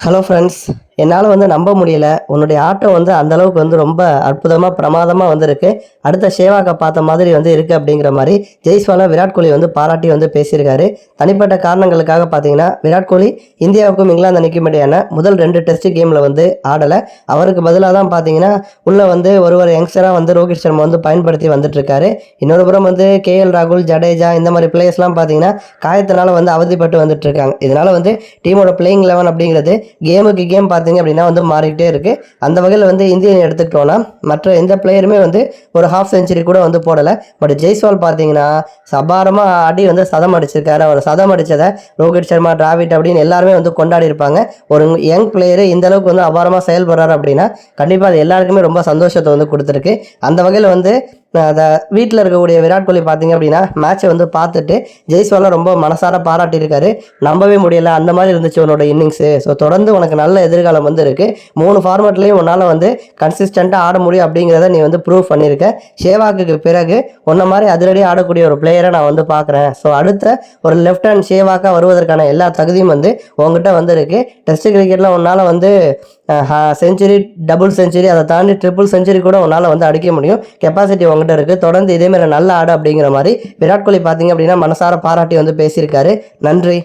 Hello friends என்னால் வந்து நம்ப முடியல. உன்னுடைய ஆட்டம் வந்து அந்த அளவுக்கு வந்து ரொம்ப அற்புதமாக பிரமாதமாக வந்திருக்கு. அடுத்த சேவாக்கை பார்த்த மாதிரி வந்து இருக்குது அப்படிங்கிற மாதிரி ஜெய்ஸ்வாலை விராட் கோலி வந்து பாராட்டி வந்து பேசியிருக்காரு. தனிப்பட்ட காரணங்களுக்காக பார்த்தீங்கன்னா விராட் கோலி இந்தியாவுக்கும் இங்கிலாந்து அணிக்கும் இடையான முதல் ரெண்டு டெஸ்ட் கேமில் வந்து ஆடலை. அவருக்கு பதிலாக தான் பார்த்தீங்கன்னா உள்ளே வந்து ஒரு ஒரு யங்ஸ்டராக வந்து ரோஹித் சர்மா வந்து பயன்படுத்தி வந்துட்டுருக்காரு. இன்னொரு புறம் வந்து கேஎல் ராகுல் ஜடேஜா இந்த மாதிரி பிளேயர்ஸ்லாம் பார்த்தீங்கன்னா காயத்தினால வந்து அவதிப்பட்டு வந்துட்டுருக்காங்க. இதனால் வந்து டீமோட பிளேயிங் லெவன் அப்படிங்கிறது கேமுக்கு கேம் பார்த்தீங்க அப்படின்னா வந்து மாறிக்கிட்டே இருக்கு. அந்த வகையில் வந்து இந்தியன் எடுத்துக்கிட்டோம்னா மற்ற எந்த பிளேயருமே வந்து ஒரு ஹாஃப் செஞ்சுரி கூட வந்து போடலை. பட் ஜெய்ஸ்வால் பார்த்தீங்கன்னா சபாரமாக ஆடி வந்து சதம் அடிச்சிருக்காரு. அவர் சதம் அடித்ததை ரோஹித் சர்மா டிராவிட் அப்படின்னு எல்லாருமே வந்து கொண்டாடி இருப்பாங்க. ஒரு யங் பிளேயரு இந்த அளவுக்கு வந்து அபாரமாக செயல்படுறாரு அப்படின்னா கண்டிப்பாக அது எல்லாருக்குமே ரொம்ப சந்தோஷத்தை வந்து கொடுத்துருக்கு. அந்த வகையில் வந்து அதை வீட்டில் இருக்கக்கூடிய விராட் கோலி பார்த்தீங்க அப்படின்னா மேட்ச்சை வந்து பார்த்துட்டு ஜெய்ஸ்வாலாம் ரொம்ப மனசார பாராட்டியிருக்காரு. நம்பவே முடியல. அந்த மாதிரி இருந்துச்சு உன்னோட இன்னிங்ஸு ஸோ தொடர்ந்து உனக்கு நல்ல எதிர்காலம் வந்து இருக்குது மூணு ஃபார்மேட்லேயும் உன்னால் வந்து கன்சிஸ்டண்ட்டாக ஆட முடியும் அப்படிங்கிறத நீ வந்து ப்ரூவ் பண்ணியிருக்க. ஷேவாக்கு பிறகு உன்ன மாதிரி அதிரடி ஆடக்கூடிய ஒரு பிளேயரை நான் வந்து பார்க்குறேன். ஸோ அடுத்த ஒரு லெஃப்ட் ஹேண்ட் ஷேவாக்காக வருவதற்கான எல்லா தகுதியும் வந்து உங்ககிட்ட வந்து இருக்குது டெஸ்ட் கிரிக்கெட்டில் உன்னால் வந்து செஞ்சுரி டபுள் செஞ்சுரி அதை தாண்டி ட்ரிபிள் செஞ்சுரி கூட உன்னால் வந்து அடிக்க முடியும். கெப்பாசிட்டி உங்ககிட்ட இருக்குது தொடர்ந்து இதேமாதிரி நல்ல ஆடு அப்படிங்கிற மாதிரி விராட் கோலி பார்த்தீங்க அப்படின்னா மனசார பாராட்டி வந்து பேசியிருக்காரு. நன்றி.